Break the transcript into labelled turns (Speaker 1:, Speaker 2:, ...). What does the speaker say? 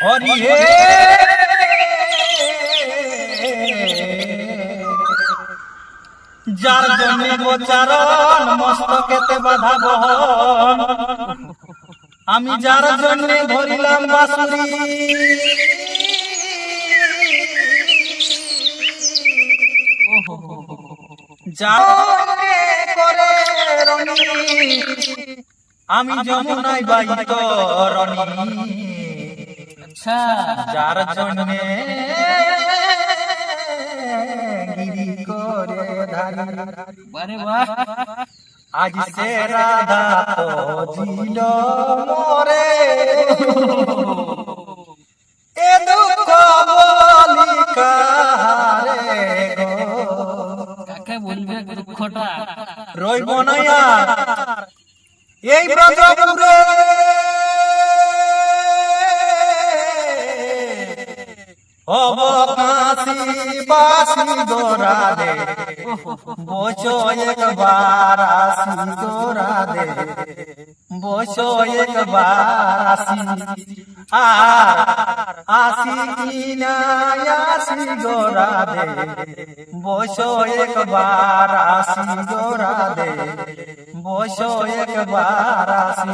Speaker 1: হরি হে যার জন্য গোচারণ, মস্তকেতে বাধা বহন। আমি যার জন্য ধরিলাম বাসুরি আমি যমুনায় বাইত রনি।
Speaker 2: আচ্ছা
Speaker 1: যার জন্যে গিরি করে ধারি।
Speaker 2: বারে বাহ।
Speaker 1: আজ সে রাধা তো জিল মরে। এ দুঃখ বলি
Speaker 2: কাকে বলবে দুঃখটা?
Speaker 1: রইব না আর এই ব্রজপুরে অবকাশি বাসি গোরা দে বসো একবার আসি গোরা দে বসো একবার আসি। আর আসি না আসি গোরা দে বসো একবার আসি গোরা দে বসো একবার আসি।